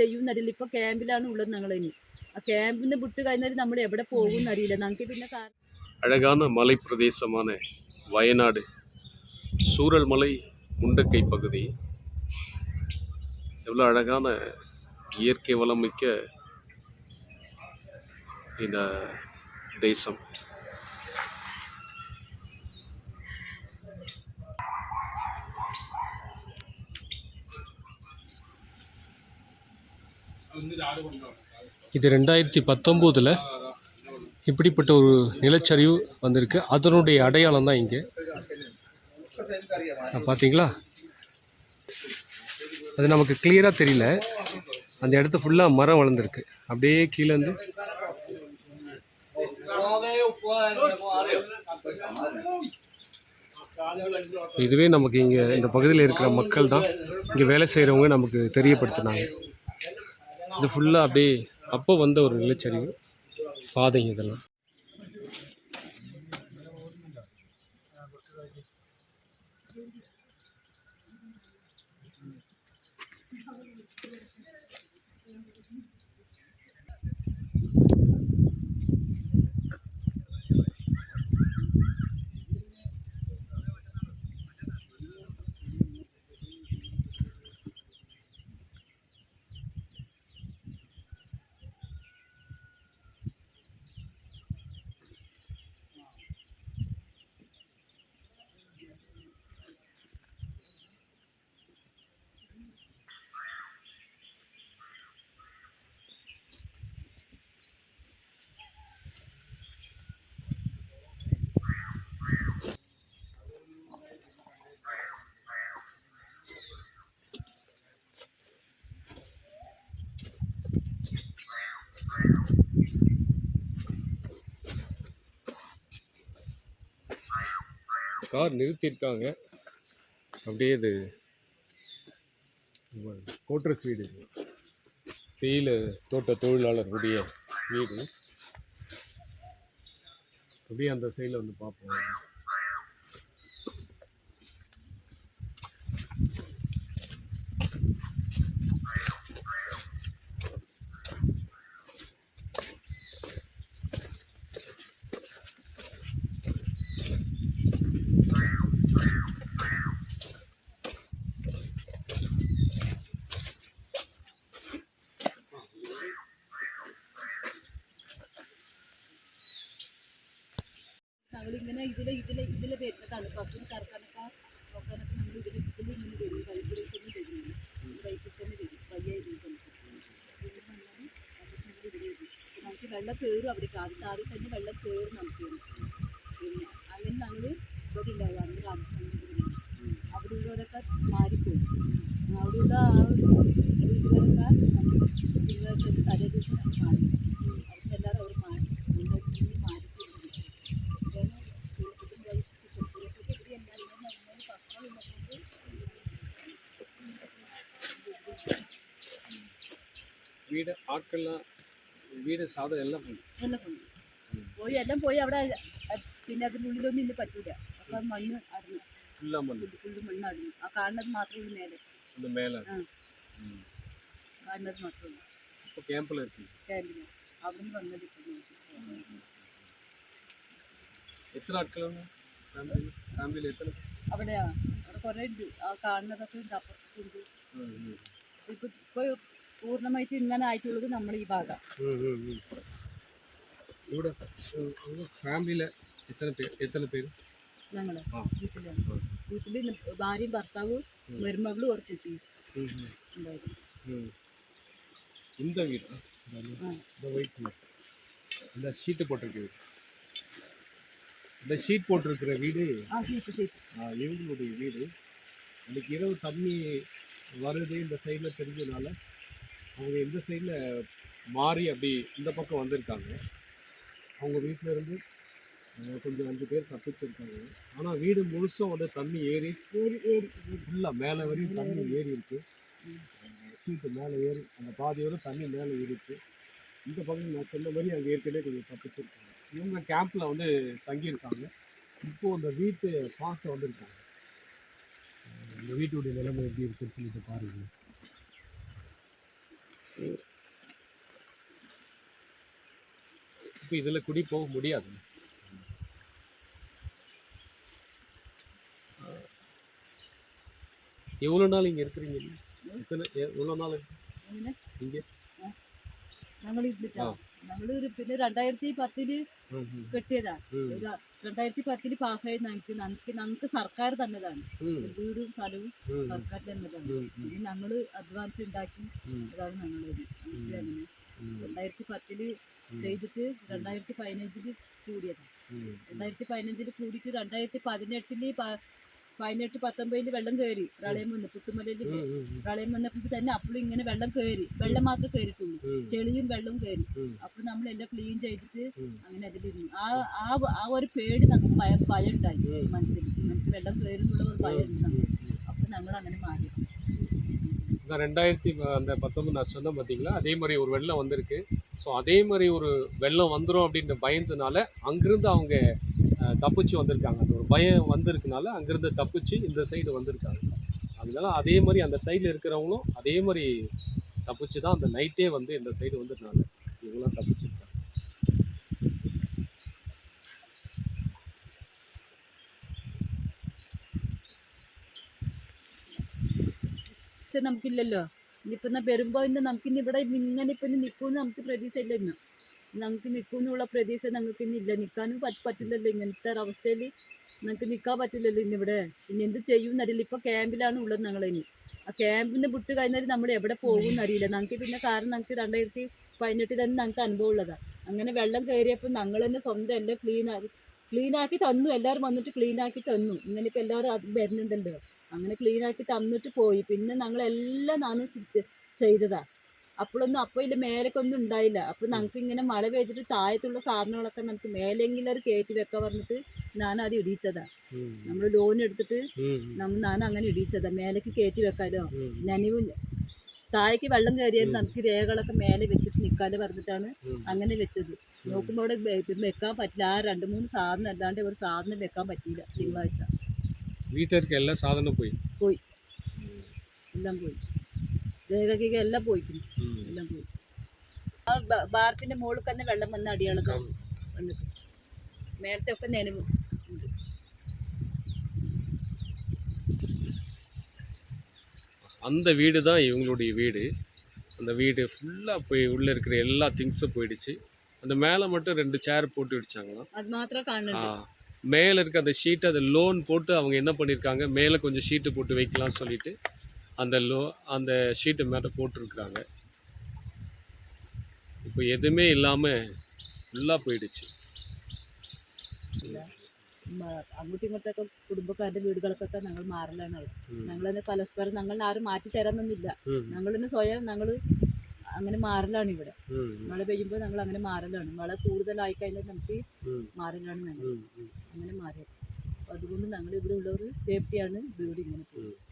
ചെയ്യും എന്നറിയില്ല ഇപ്പൊ ക്യാമ്പിലാണ് ഉള്ളത് ഞങ്ങൾ ഇനി ആ ക്യാമ്പിൽ നിന്ന് വിട്ട് കഴിഞ്ഞാൽ നമ്മൾ എവിടെ പോകും എന്നറിയില്ല ഞങ്ങൾക്ക് പിന്നെ കാ- அழகான மலை பிரதேசமான வயநாடு சூரல்மலை முண்டக்கை பகுதி எவ்வளோ அழகான இயற்கை வளம் மிக்க இந்த தேசம் இது ரெண்டாயிரத்தி பத்தொம்போதில் இப்படிப்பட்ட ஒரு நிலச்சரிவு வந்திருக்கு. அதனுடைய அடையாளம் தான் இங்கே. பார்த்தீங்களா அது நமக்கு கிளியராக தெரியல. அந்த இடத்து ஃபுல்லாக மரம் வளர்ந்துருக்கு. அப்படியே கீழேருந்து இதுவே நமக்கு இங்கே இந்த பகுதியில் இருக்கிற மக்கள் தான் இங்கே வேலை செய்கிறவங்க நமக்கு தெரியப்படுத்தினாங்க. இது ஃபுல்லாக அப்படியே அப்போ வந்த ஒரு நிலச்சரிவு பாதைங்க இதெல்லாம். கார் நிறுத்தியிருக்காங்க அப்படியே இது கோட்ரஸ் வீடு இது. தேயில தோட்ட தொழிலாளர்களுடைய வீடு. அப்படியே அந்த சைடில் வந்து பார்ப்போம். ഞങ്ങളിങ്ങനെ ഇതിലെ ഇതിലെ ഇതിലെ വരുന്നതാണ്. പശുവിന് കറക്കാനൊക്കെ നോക്കാനൊക്കെ നമ്മൾ ഇതിൽ ഇതിൽ ഇങ്ങനെ വരും. കളിപ്പുറയിൽ തന്നെ വരുന്നത് ബൈക്കിൽ തന്നെ വരും. വയ്യായിരുന്നു നമുക്ക് വെള്ളം കയറും അവിടെ. കാറി കാറി തന്നെ വെള്ളം കയറും നമുക്ക്. പിന്നെ അങ്ങനെ നമ്മൾ ഇവിടെ ഉണ്ടാവുക. ആൾക്കെല്ലാം വീട് സാധനം എല്ലാം പോയി എല്ലാം പോയി എല്ലാം പോയി അവിടെ പിന്നെ അതിന്റെ ഉള്ളിലൊന്നും ഇന്ന് പറ്റൂല. അപ്പം മണ്ണ് അടഞ്ഞു. എല്ലാം മണ്ണ് ഫുള്ള് മണ്ണ് ആ കാണുന്നത് മാത്രമേ മേലെ. മേലെ കാണുന്നത് മാത്രമേ ക്യാമ്പിലെത്തി ക്യാമ്പിൽ അവിടെ നിന്ന് വന്നത് എത്ര ആൾക്കാരാണ്? ഫാമിലി എത്ര? അവിടെ അവിടെ കുറേ ഉണ്ട്. ആ കാണുന്നതൊക്കെ ഉണ്ട് അപ്പുറത്തൊക്കെ ഉണ്ട്. ഇപ്പൊ ഇപ്പൊ പൂർണ്ണമായിട്ട് ഇങ്ങനെ ആയിട്ടുള്ളത് നമ്മുടെ ഈ ഭാഗം ம், ம், ம். ഇവിടെ ഫാമിലിയിൽ എത്ര പേര് എത്ര പേര് ഞങ്ങള് ആ. വീട്ടിലാണ് വീട്ടില് ഭാര്യയും ഭർത്താവും മരുമകളും ഒരു കുട്ടിയും ம், ம், ഉണ്ടായിരുന്നു ம். இந்த வீடு ആ இந்த ஒயிட் கலர் இந்த ஷீட்டு போட்டிருக்க வீடு இந்த ஷீட் போட்டிருக்கிற வீடு ആ ശരി ശരി ஆ, இவங்களுடைய வீடு அன்றைக்கி இரவு தண்ணி வருது இந்த சைடில் தெரிஞ்சதுனால அவங்க இந்த சைடில் மாறி அப்படி இந்த பக்கம் வந்திருக்காங்க. அவங்க வீட்டிலேருந்து கொஞ்சம் அஞ்சு பேர் தப்பிச்சிருக்காங்க. ஆனால் வீடு முழுசும் வந்து தண்ணி ஏறி ஏறி ஏறி ஃபுல்லாக மேலே வரையும் தண்ணி ஏறி இருக்குது சீட்டு மேலே ஏறி அந்த பாதி தண்ணி மேலே ஏறிருக்கு இந்த பக்கம் நான் சொன்ன மாதிரி அங்கே ஏற்கனவே கொஞ்சம் தப்பிச்சிருக்காங்க. இவங்க கேம்பில் வந்து தங்கியிருக்காங்க. இப்போது அந்த வீட்டு பார்க்க வந்திருக்காங்க. இந்த வீட்டுடைய நிலைமை எப்படி இருக்குன்னு சொல்லிட்டு பாருங்கள் இப்போ இதில் குடி போக முடியாது எவ்வளோ நாள் இங்கே இருக்கிறீங்க எத்தனை எவ்வளோ நாள் അങ്ങനെ இங்கே ഞങ്ങൾ ഇരുന്നിട്ടാ ആ. ഞങ്ങള് ഒരു പിന്നെ രണ്ടായിരത്തി പത്തില് ம் ம் കെട്ടിയതാ ம் ഒരു രണ്ടായിരത്തി പത്തില് പാസ്സായി ഞങ്ങൾക്ക് ഞങ്ങൾക്ക് ഞങ്ങൾക്ക് സർക്കാർ തന്നതാണ് ம் വീടും സ്ഥലവും ம் സർക്കാർ തന്നതാണ് ம் ம் ഇത് ഞങ്ങള് അഡ്വാൻസ് ഉണ്ടാക്കി ம் അതാണ് ഞങ്ങളത് ഞങ്ങൾക്ക് അങ്ങനെ ம் രണ്ടായിരത്തി പത്തിൽ ചെയ്തിട്ട് രണ്ടായിരത്തി പതിനഞ്ചിൽ കൂടിയത്. രണ്ടായിരത്തി പതിനഞ്ചിൽ കൂടിയിട്ട് രണ്ടായിരത്തി പതിനെട്ടിൽ പതിനെട്ട് പത്തൊമ്പതിൽ വെള്ളം കയറി പ്രളയം വന്ന് പുത്തുമലയിൽ പ്രളയം വന്നപ്പോൾ തന്നെ അപ്പോഴും ഇങ്ങനെ വെള്ളം കയറി വെള്ളം മാത്രം കയറിയിട്ടുള്ളൂ ചെളിയും വെള്ളവും കയറി അപ്പൊ നമ്മൾ എല്ലാം ക്ലീൻ ചെയ്തിട്ട് അങ്ങനെ അതിലിരുന്നു. ആ ആ ആ ഒരു പേടി നമുക്ക് ഭയം ഭയം ഉണ്ടായി മനസ്സിൽ. മനസ്സിൽ വെള്ളം കയറി എന്നുള്ള ഒരു ഭയം ഉണ്ടായി അപ്പൊ ഞങ്ങൾ അങ്ങനെ മാറി. இந்த ரெண்டாயிரத்தி அந்த பத்தொன்பது நான் சொன்னேன் பார்த்தீங்களா அதே மாதிரி ஒரு வெள்ளம் வந்திருக்கு. ஸோ அதே மாதிரி ஒரு வெள்ளம் வந்துடும் அப்படின்ற பயந்தனால அங்கேருந்து அவங்க தப்பிச்சு வந்திருக்காங்க. அந்த ஒரு பயம் வந்திருக்கனால அங்கேருந்து தப்பிச்சு இந்த சைடு வந்திருக்காங்க. அதனால அதே மாதிரி அந்த சைடில் இருக்கிறவங்களும் அதே மாதிரி தப்பிச்சு தான் அந்த நைட்டே வந்து இந்த சைடு வந்துருந்தாங்க இவங்களாம் தப்பிச்சிருக்காங்க. പക്ഷെ നമുക്കില്ലല്ലോ. ഇനിയിപ്പോ എന്നാ വരുമ്പോ ഇന്ന് നമുക്കിന്ന് ഇവിടെ ഇങ്ങനെ ഇപ്പൊ നിൽക്കുമെന്ന് നമുക്ക് പ്രതീക്ഷ ഇല്ല ഇന്ന് നമുക്ക് നിൽക്കുമെന്നുള്ള പ്രതീക്ഷ ഞങ്ങൾക്ക് ഇന്ന് ഇല്ല. നിൽക്കാനും പറ്റ- പറ്റില്ലല്ലോ ഇങ്ങനത്തെ ഒരവസ്ഥയിൽ നമുക്ക് നിൽക്കാൻ പറ്റില്ലല്ലോ ഇന്നിവിടെ പിന്നെ എന്ത് ചെയ്യും എന്നറിയില്ല. ഇപ്പൊ ക്യാമ്പിലാണ് ഉള്ളത് ഞങ്ങളിനി ആ ക്യാമ്പിൽ നിന്ന് വിട്ട് കഴിഞ്ഞാൽ നമ്മൾ എവിടെ പോകും എന്നറിയില്ല. ഞങ്ങൾക്ക് പിന്നെ കാരണം ഞങ്ങൾക്ക് രണ്ടായിരത്തി പതിനെട്ടിൽ തന്നെ ഞങ്ങൾക്ക് അനുഭവം ഉള്ളതാണ് അങ്ങനെ വെള്ളം കയറിയപ്പോൾ ഞങ്ങൾ തന്നെ സ്വന്തം എല്ലാം ക്ലീൻ ആക്കി ക്ലീൻ ആക്കി തന്നു. എല്ലാവരും വന്നിട്ട് ക്ലീൻ ആക്കി തന്നു. ഇങ്ങനെ ഇപ്പം എല്ലാവരും അത് വരുന്നുണ്ടല്ലോ. അങ്ങനെ ക്ലീനാക്കി തന്നിട്ട് പോയി. പിന്നെ ഞങ്ങളെല്ലാം നാനും ചെയ്തതാ. അപ്പോഴൊന്നും അപ്പോൾ ഇല്ല മേലേക്കൊന്നും ഉണ്ടായില്ല. അപ്പോൾ ഞങ്ങൾക്ക് ഇങ്ങനെ മഴ പെയ്തിട്ട് താഴത്തുള്ള സാധനങ്ങളൊക്കെ നമുക്ക് മേലെങ്കിലും ഒരു കയറ്റി വെക്കാൻ പറഞ്ഞിട്ട് ഞാൻ ആദ്യം ഇടിച്ചതാ. നമ്മൾ ലോൺ എടുത്തിട്ട് നമ്മൾ ഞാൻ അങ്ങനെ ഇടിച്ചതാ. മേലേക്ക് കയറ്റി വെക്കാലോ. നനിവ് താഴേക്ക് വെള്ളം കയറിയാലും നമുക്ക് രേഖകളൊക്കെ മേലെ വെച്ചിട്ട് നിൽക്കാതെ പറഞ്ഞിട്ടാണ് അങ്ങനെ വെച്ചത്. നോക്കുമ്പോൾ അവിടെ വെക്കാൻ പറ്റില്ല. ആ രണ്ട് മൂന്ന് സാധനം അല്ലാണ്ട് ഒരു സാധനം വെക്കാൻ പറ്റിയില്ല തിങ്കളാഴ്ച. வீட்டில் இருக்க எல்லா சாதனம் போய் പോയി എല്ലാം പോയി രേഖയ്ക്ക് എല്ലാം പോയിക്കുന്നു ம் എല്ലാം പോയി ആ ബ- ബാർപ്പിന്റെ മുകളിൽ തന്നെ വെള്ളം വന്ന അടിയാളൊക്കെ கம்- വന്നിട്ട് മേലത്തെ ഒക്കെ നനവ് ഉണ്ട് அந்த வீடு தான் இவங்களுடைய வீடு அந்த வீடு ஃபுல்லாக போய் உள்ளே இருக்கிற எல்லா திங்ஸும் போயிடுச்சு அந்த மேலே மட்டும் ரெண்டு சேர் போட்டு வச்சாங்களாம் അത് മാത്രമേ കാണുന്നുണ്ട് மேலே இருக்க அந்த ஷீட்டை அதை லோன் போட்டு அவங்க என்ன பண்ணியிருக்காங்க மேலே கொஞ்சம் ஷீட்டு போட்டு வைக்கலாம்னு சொல்லிட்டு அந்த லோ அந்த ஷீட்டு மேலே போட்டிருக்கிறாங்க இப்போ எதுவுமே இல்லாமல் ஃபுல்லாக போயிடுச்சு മ- അങ്ങോട്ടും ഇങ്ങോട്ടൊക്കെ കുടുംബക്കാരുടെ വീടുകൾക്കൊക്കെ ഞങ്ങൾ മാറലാണ് അവിടെ ம். ഞങ്ങളെന്നെ പരസ്പരം ഞങ്ങൾ ആരും മാറ്റി തരാനൊന്നുമില്ല ம் ഞങ്ങൾ തന്നെ സ്വയം ഞങ്ങൾ അങ്ങനെ മാറലാണ് ഇവിടെ ம் മഴ പെയ്യുമ്പോൾ ഞങ്ങൾ അങ്ങനെ മാറലാണ് മഴ കൂടുതലായി കഴിഞ്ഞാൽ നമുക്ക് ம் മാറലാണ് ഞങ്ങൾ ம் ம் അങ്ങനെ മാറിയത് അപ്പോൾ അതുകൊണ്ട് ഞങ്ങൾ ഇവിടെ ഉള്ളവർ സേഫ്റ്റിയാണ് വീട് ഇങ്ങനെ പോകുന്നത്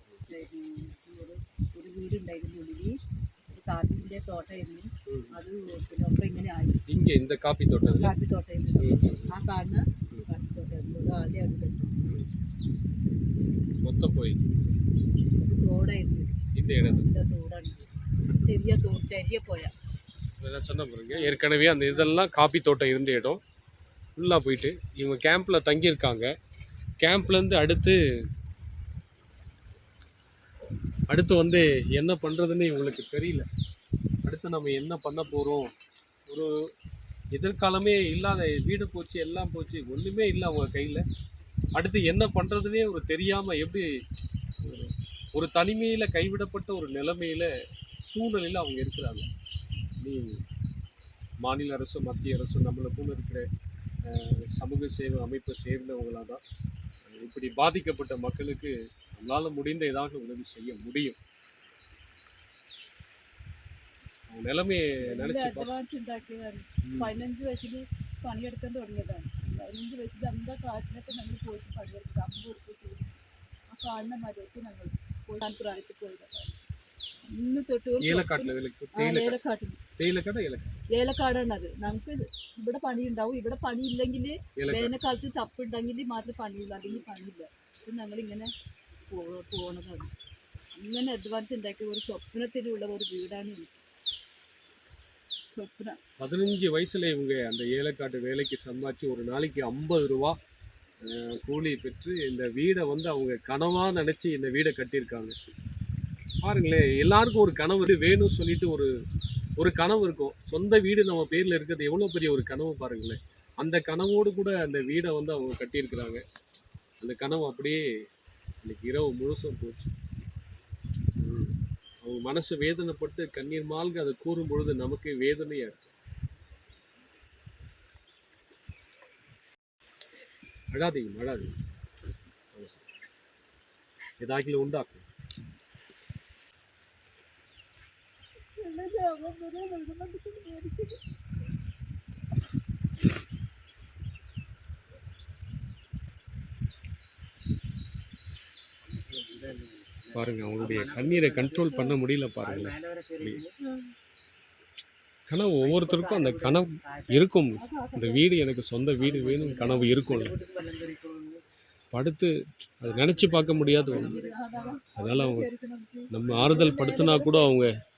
ഒരു ഒരു വീടുണ്ടായിരുന്നു ഉള്ളിൽ ഒരു കാപ്പിൻ്റെ തോട്ടമായിരുന്നു ம். അത് പിന്നെ ഒക്കെ ഇങ്ങനെ ആയി இங்கே இந்த காப்பி தோட்டத்தில் കാപ്പി തോട്ടമായിരുന്നു ம் ம் ആ കാണുന്ന കാപ്പി തോട്ടമായിരുന്നു ഒരാളുടെ അടുത്ത് மொத்தம் போய் ഒരു തോടായിരുന്നു இந்த இடத்துல இந்த തോടാണ് ചെറിയ തോട് ചെറിയ പോയ நான் சொன்ன பாருங்க ஏற்கனவே அந்த இதெல்லாம் காப்பி தோட்டம் இருந்த இடம் ஃபுல்லாக போயிட்டு இவங்க கேம்பில் தங்கியிருக்காங்க. கேம்ப்லேருந்து அடுத்து அடுத்து வந்து என்ன பண்ணுறதுன்னு இவங்களுக்கு தெரியல. அடுத்து நம்ம என்ன பண்ண போகிறோம் ஒரு எதிர்காலமே இல்லாத வீடு போச்சு எல்லாம் போச்சு ஒன்றுமே இல்லை அவங்க கையில். அடுத்து என்ன பண்ணுறதுனே ஒரு தெரியாமல் எப்படி ஒரு- ஒரு தனிமையில் கைவிடப்பட்ட ஒரு நிலைமையில் சூழ்நிலையில் அவங்க இருக்கிறாங்க. நீ மாநில அரசும் மத்திய அரசும் நம்மளுக்கும் இருக்கிற சமூக சேவை அமைப்பை சேர்ந்தவங்களாக தான் அஹ், இப்படி பாதிக்கப்பட்ட மக்களுக்கு நம்மளால் முடிந்த ஏதாவது உதவி செய்ய முடியும் அவங்க நிலைமையை நினச்சி അഡ്വാൻസ് ഉണ്ടാക്കിയതാണ് പതിനഞ്ച് വയസ്സിൽ പണിയെടുക്കാൻ തുടങ്ങിയതാണ് പതിനഞ്ച് വയസ്സിൽ എന്താ കാട്ടിനൊക്കെ ഞങ്ങൾ പോയിട്ട് പണിയെടുത്തത് അമ്മ കൊടുത്തിട്ട് ആ കാണുന്ന മരമൊക്കെ ഞങ്ങൾ പോയി ഞാൻ പ്രായത്തിൽ പോയതാണ് ഇന്ന് തൊട്ട് ഒരു ഏലക്കാട്ടിൽ വിലക്ക് ആ, തേയിലക്കാട് ഏലക്കാട്ടിൽ തേയിലക്കാട് ഏലക്കാട് ഏലക്കാടാണ് അത് നമുക്ക് ഇവിടെ പണി ഉണ്ടാവും ഇവിടെ പണി ഇല്ലെങ്കിൽ ഏലക്കാട് വേനൽക്കാലത്ത് ചപ്പുണ്ടെങ്കിൽ മാത്രമേ പണിയുള്ളൂ അല്ലെങ്കിൽ പണിയില്ല അപ്പം ഞങ്ങളിങ്ങനെ പോ- പോണതാണ് ഇങ്ങനെ അഡ്വാൻസ് ഉണ്ടാക്കിയ ഒരു സ്വപ്നത്തിലുള്ള ഒരു വീടാണ് ഇത്. சொப்னம் பதினஞ்சு வயசுல இவங்க அந்த ஏலக்காட்டு வேலைக்கு சம்பாதிச்சு ஒரு நாளைக்கு ஐம்பது ரூபா அஹ், கூலி பெற்று இந்த வீடை வந்து அவங்க கனவா நினைச்சு இந்த வீடை கட்டியிருக்காங்க பாருங்களேன் எல்லாருக்கும் ஒரு கனவு வேணும்னு சொல்லிட்டு ஒரு ஒரு கனவு இருக்கும். சொந்த வீடு நம்ம பேரில் இருக்கிறது எவ்வளோ பெரிய ஒரு கனவு பாருங்களேன். அந்த கனவோடு கூட அந்த வீடை வந்து அவங்க கட்டியிருக்கிறாங்க. அந்த கனவு அப்படியே இன்னைக்கு இரவு முழுசும் போச்சு. அவங்க மனசு வேதனைப்பட்டு கண்ணீர் மால்க அதை கூறும் பொழுது நமக்கு வேதனையாக இருக்கும் அழாதீங்க அழாதீங்க. ஏதாக்கில உண்டாக்கும். பாருங்க அவங்களுடைய கண்ணீரை கண்ட்ரோல் பண்ண முடியல பாருங்க. கனவு ஒவ்வொருத்தருக்கும் அந்த கனவு இருக்கும். இந்த வீடு எனக்கு சொந்த வீடு வேணும் கனவு இருக்கும்ல. படுத்து அதை நினச்சி பார்க்க முடியாத ஒன்று அதனால் அவங்க நம்ம ஆறுதல் படுத்தினா கூட அவங்க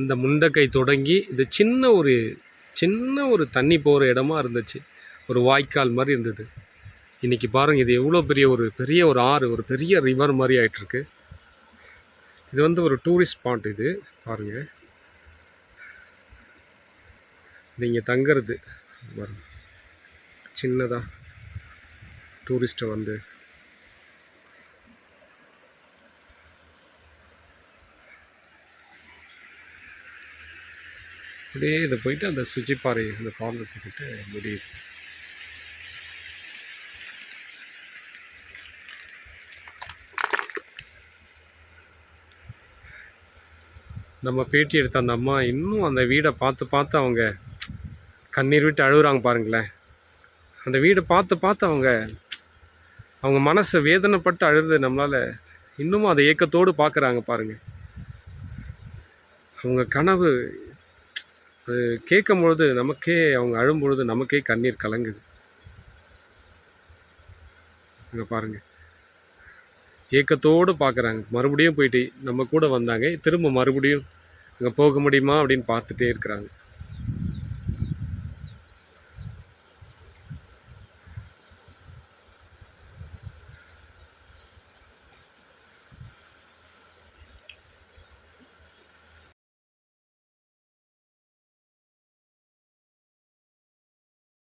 இந்த முண்டக்கை தொடங்கி இது சின்ன ஒரு சின்ன ஒரு தண்ணி போகிற இடமா இருந்துச்சு. ஒரு வாய்க்கால் மாதிரி இருந்தது. இன்றைக்கி பாருங்கள் இது எவ்வளோ பெரிய ஒரு பெரிய ஒரு ஆறு ஒரு பெரிய ரிவர் மாதிரி ஆகிட்டுருக்கு இது வந்து ஒரு டூரிஸ்ட் ஸ்பாட் இது பாருங்கள் இது இங்கே தங்குறது. பாருங்கள் சின்னதாக டூரிஸ்ட்டை வந்து அப்படியே இதை போயிட்டு அந்த சுச்சிப்பாறை அந்த பாலத்துக்கிட்ட முடியுது நம்ம பேட்டி எடுத்த அந்த அம்மா இன்னும் அந்த வீடை பார்த்து பார்த்து அவங்க கண்ணீர் விட்டு அழுகுறாங்க பாருங்களேன். அந்த வீடை பார்த்து பார்த்து அவங்க அவங்க மனசை வேதனைப்பட்டு அழுது நம்மளால் இன்னமும் அதை ஏக்கத்தோடு பார்க்குறாங்க பாருங்க. அவங்க கனவு அது கேட்கும் பொழுது நமக்கே அவங்க அழும் பொழுது நமக்கே கண்ணீர் கலங்குது. இங்கே பாருங்கள் ஏக்கத்தோடு பார்க்குறாங்க. மறுபடியும் போயிட்டு நம்ம கூட வந்தாங்க. திரும்ப மறுபடியும் அங்கே போக முடியுமா அப்படின்னு பார்த்துட்டே இருக்கிறாங்க.